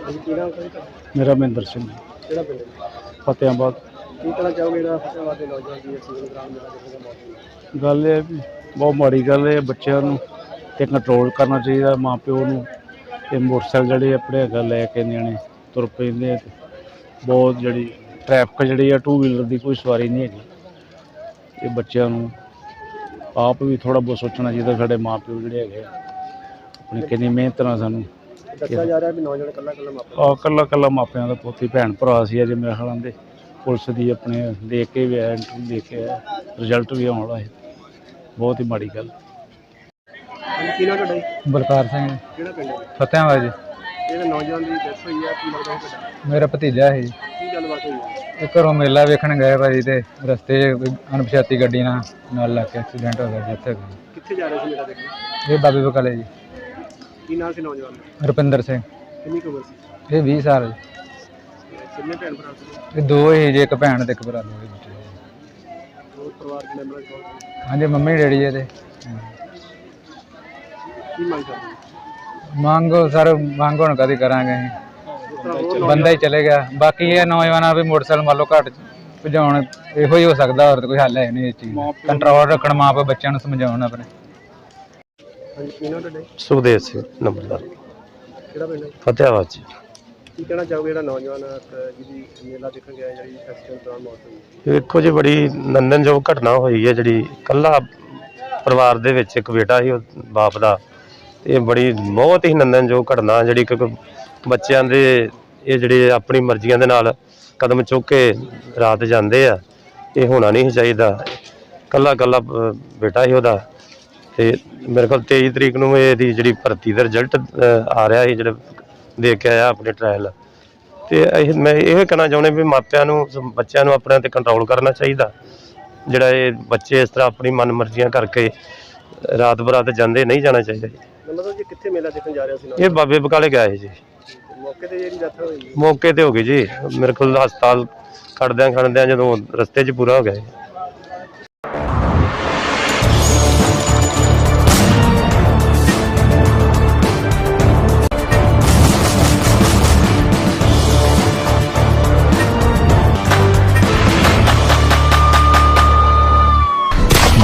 ਕੀ ਨਾਮ? ਮੇਰਾ ਮਹਿੰਦਰ ਸਿੰਘ। ਕਿਹੜਾ ਪਿੰਡ ਹੈ? ਫਤਿਆਬਾਦ। ਕੀ ਕਹਿਣਾ ਚਾਹੋਗੇ ਜਿਹੜਾ ਫਤਿਆਬਾਦ ਦੇ ਨੌਜਵਾਨ ਦੀ ਅਸੀਂ ਗ੍ਰਾਮ ਮੇਲਾ ਦੇਖਣ ਦਾ ਗੱਲ ਇਹ ਵੀ ਬਹੁਤ ਮਾੜੀ ਗੱਲ ਹੈ ਬੱਚਿਆਂ ਨੂੰ ਤੇ ਕੰਟਰੋਲ ਕਰਨਾ ਚਾਹੀਦਾ ਮਾਂ ਪਿਓ ਨੂੰ। ਤੇ ਮੋਟਰਸਾਈਕਲ ਜਿਹੜੇ ਆਪਣੇ ਹੈਗਾ ਲੈ ਕੇ ਨਿਆਣੇ ਤੁਰ ਪੈਂਦੇ ਆ ਤੇ ਬਹੁਤ ਜਿਹੜੀ ਟ੍ਰੈਫਿਕ ਜਿਹੜੀ ਆ ਟੂ ਵੀਲਰ ਦੀ ਕੋਈ ਸਵਾਰੀ ਨਹੀਂ ਹੈਗੀ। ਇਹ ਬੱਚਿਆਂ ਨੂੰ ਆਪ ਵੀ ਥੋੜਾ ਬਹੁਤ ਸੋਚਣਾ ਚਾਹੀਦਾ ਸਾਡੇ ਮਾਂ ਪਿਓ ਜਿਹੜੇ ਹੈਗੇ ਆ, ਆਪਣੀ ਕਿੰਨੀ ਮਿਹਨਤ ਨਾਲ ਸਾਨੂੰ ਦੱਸਿਆ ਜਾ ਰਿਹਾ ਵੀ ਨੌਜਵਾਨ ਇਕੱਲਾ ਇਕੱਲਾ ਮਾਪਾ ਆ ਕੱਲਾ ਕੱਲਾ ਮਾਪਿਆਂ ਦਾ ਪੋਤੀ ਭੈਣ ਭਰਾ ਸੀ ਅਜੇ ਮੇਰੇ ਖਿਆਲਾਂ ਦੇ। ਪੁਲਿਸ ਦੀ ਆਪਣੇ ਦੇਖ ਕੇ ਵੀ ਆਇਆ ਇੰਟਰਵਿਊ ਦੇਖ ਕੇ ਆਇਆ। ਰਿਜ਼ਲਟ ਵੀ ਆਉਣ ਵਾਲਾ ਹੈ ਬਹੁਤ ਹੀ ਮਾੜੀ ਗੱਲ। ਹਾਂਜੀ ਕੀ ਨਾਮ ਤੁਹਾਡਾ ਜੀ? ਬਲਕਾਰ ਸਿੰਘ। ਕਿਹੜਾ ਪਿੰਡ ਹੈ? ਫਤਿਆਬਾਦ ਜੀ। ਜਿਹੜਾ ਨੌਜਵਾਨ ਦੀ ਡੈਥ ਹੋਈ ਹੈ ਕੀ ਲੱਗਦਾ ਹੈ ਤੁਹਾਡਾ? ਮੇਰਾ ਭਤੀਜਾ ਹੈ ਜੀ। ਕੀ ਗੱਲਬਾਤ ਹੋਈ ਹੈ ਇਹ ਘਰੋਂ ਮੇਲਾ ਵੇਖਣ ਗਏ ਭਾਜੀ ਤੇ ਰਸਤੇ 'ਚ ਕੋਈ ਅਣਪਛਾਤੀ ਗੱਡੀ ਨਾਲ ਨਾਲ ਲੱਗ ਕੇ ਐਕਸੀਡੈਂਟ ਹੋ ਗਿਆ ਗਈ ਕਿੱਥੇ ਜਾ ਰਹੇ ਸੀ ਮੇਰਾ ਦੇਖਣ? ਇਹ ਬਾਬੇ ਬਕਾਲੇ ਜੀ। ਕੀ ਨਾਮ ਸੀ ਨੌਜਵਾਨ ਦਾ? ਰੁਪਿੰਦਰ ਸਿੰਘ। ਕਿੰਨੀ ਕੁ ਉਮਰ ਸੀ? ਇਹ 20 ਸਾਲ ਜੀ। ਤੇ ਕਿੰਨੇ ਭੈਣ ਭਰਾ ਸੀ? ਇਹ ਦੋ ਹੀ ਜੇ ਇੱਕ ਭੈਣ ਤੇ ਇੱਕ ਭਰਾ ਦੋ ਹੀ ਬੱਚੇ ਜੀ। ਹੋਰ ਪਰਿਵਾਰ ਦੇ ਮੈਂਬਰਾਂ ਕੋਲ ਹਾਂਜੀ ਮੰਮੀ ਡੈਡੀ ਇਹਦੇ ਕੀ ਮੰਗ ਕਰਦੇ? ਮੰਗੋ ਸਰ ਮੰਗ ਹੁਣ ਕਦੀ ਕਰਾਂਗੇ ਅਸੀਂ। ਇਸ ਤਰ੍ਹਾਂ ਹੋਰ ਬੰਦਾ ਹੀ ਚਲੇ ਗਿਆ। ਬਾਕੀ ਇਹ ਨੌਜਵਾਨਾਂ ਵੀ ਮੋਟਰਸਾਈਕਲ ਮੰਨ ਲਓ ਘੱਟ ਭਜਾਉਣ ਇਹੋ ਹੀ ਹੋ ਸਕਦਾ ਹੋਰ ਤਾਂ ਕੋਈ ਹੱਲ ਹੈ ਨਹੀਂ ਇਸ ਚੀਜ਼। ਦਾ ਕੰਟਰੋਲ ਰੱਖਣ ਮਾਂ ਪਿਓ ਬੱਚਿਆਂ ਨੂੰ ਸਮਝਾਉਣ ਆਪਣੇ। ਹਾਂਜੀ ਕੀ ਨਾਮ ਤੁਹਾਡਾ ਜੀ? ਸੁਖਦੇਵ ਸਿੰਘ ਨੰਬਰਦਾਰ। ਕਿਹੜਾ ਪਿੰਡ ਹੈ ਫਤਿਆਬਾਦ ਜੀ। ਕੀ ਕਹਿਣਾ ਚਾਹੋਗੇ ਜਿਹੜਾ ਨੌਜਵਾਨ ਅਹ, ਜਿਹਦੀ ਮੇਲਾ ਦੇਖਣ ਗਿਆ ਜਿਹੜੀ ਐਕਸੀਡੈਂਟ ਦੌਰਾਨ ਮੌਤ ਹੋਈ? ਵੇਖੋ ਜੀ ਬੜੀ ਨੰਦਨਯੋਗ ਘਟਨਾ ਹੋਈ ਹੈ ਜਿਹੜੀ ਕੱਲਾ ਪਰਿਵਾਰ ਦੇ ਵਿੱਚ ਇੱਕ ਬੇਟਾ ਸੀ ਉਹ ਬਾਪ ਦਾ। ਤੇ ਇਹ ਬੜੀ ਬਹੁਤ ਹੀ ਨੰਦਨਯੋਗ ਘਟਨਾ ਜਿਹੜੀ ਕਿ ਬੱਚਿਆਂ ਦੇ ਇਹ ਜਿਹੜੇ ਆਪਣੀ ਮਰਜ਼ੀਆਂ ਦੇ ਨਾਲ ਕਦਮ ਚੁੱਕ ਕੇ ਰਾਤ ਜਾਂਦੇ ਆ ਇਹ ਹੋਣਾ ਨਹੀਂ ਚਾਹੀਦਾ। ਕੱਲਾ ਕੱਲਾ ਅਹ, ਬੇਟਾ ਸੀ ਉਹਦਾ। ਤੇ ਮੇਰੇ ਕੋਲ 23 ਤਰੀਕ ਨੂੰ ਇਹਦੀ ਜਿਹੜੀ ਭਰਤੀ ਦਾ ਰਿਜ਼ਲਟ ਆ ਰਿਹਾ ਸੀ ਜਿਹੜਾ ਦੇਖ ਕੇ ਆਇਆ ਆਪਣੇ ਟ੍ਰਾਇਲ ਤੇ ਇਹ ਮੈਂ ਇਹ ਕਹਿਣਾ ਚਾਹੁੰਦਾ ਵੀ ਮਾਪਿਆਂ ਨੂੰ ਬੱਚਿਆਂ ਨੂੰ ਆਪਣੇ ਤੇ ਕੰਟਰੋਲ ਕਰਨਾ ਚਾਹੀਦਾ। ਜਿਹੜਾ ਇਹ ਬੱਚੇ ਇਸ ਤਰ੍ਹਾਂ ਆਪਣੀ ਮਨਮਰਜ਼ੀਆਂ ਕਰਕੇ ਰਾਤ ਬਰਾਤ ਜਾਂਦੇ ਨਹੀਂ ਜਾਣਾ ਚਾਹੀਦਾ। ਜੀ ਮਤਲਬ ਜੀ ਕਿੱਥੇ ਮੇਲਾ ਦੇਖਣ ਜਾ ਰਿਹਾ ਸੀ ਇਹ ਬਾਬੇ ਬਕਾਲੇ ਗਏ ਸੀ। ਮੌਕੇ ਤੇ ਜਿਹੜੀ ਡੈਥ ਹੋਈ? ਮੌਕੇ ਤੇ ਹੋ ਗਈ ਜੀ। ਮੇਰੇ ਕੋਲ ਹਸਪਤਾਲ ਖੜਦਿਆਂ ਖੜਦਿਆਂ ਜਦੋਂ ਰਸਤੇ 'ਚ ਪੂਰਾ ਹੋ ਗਿਆ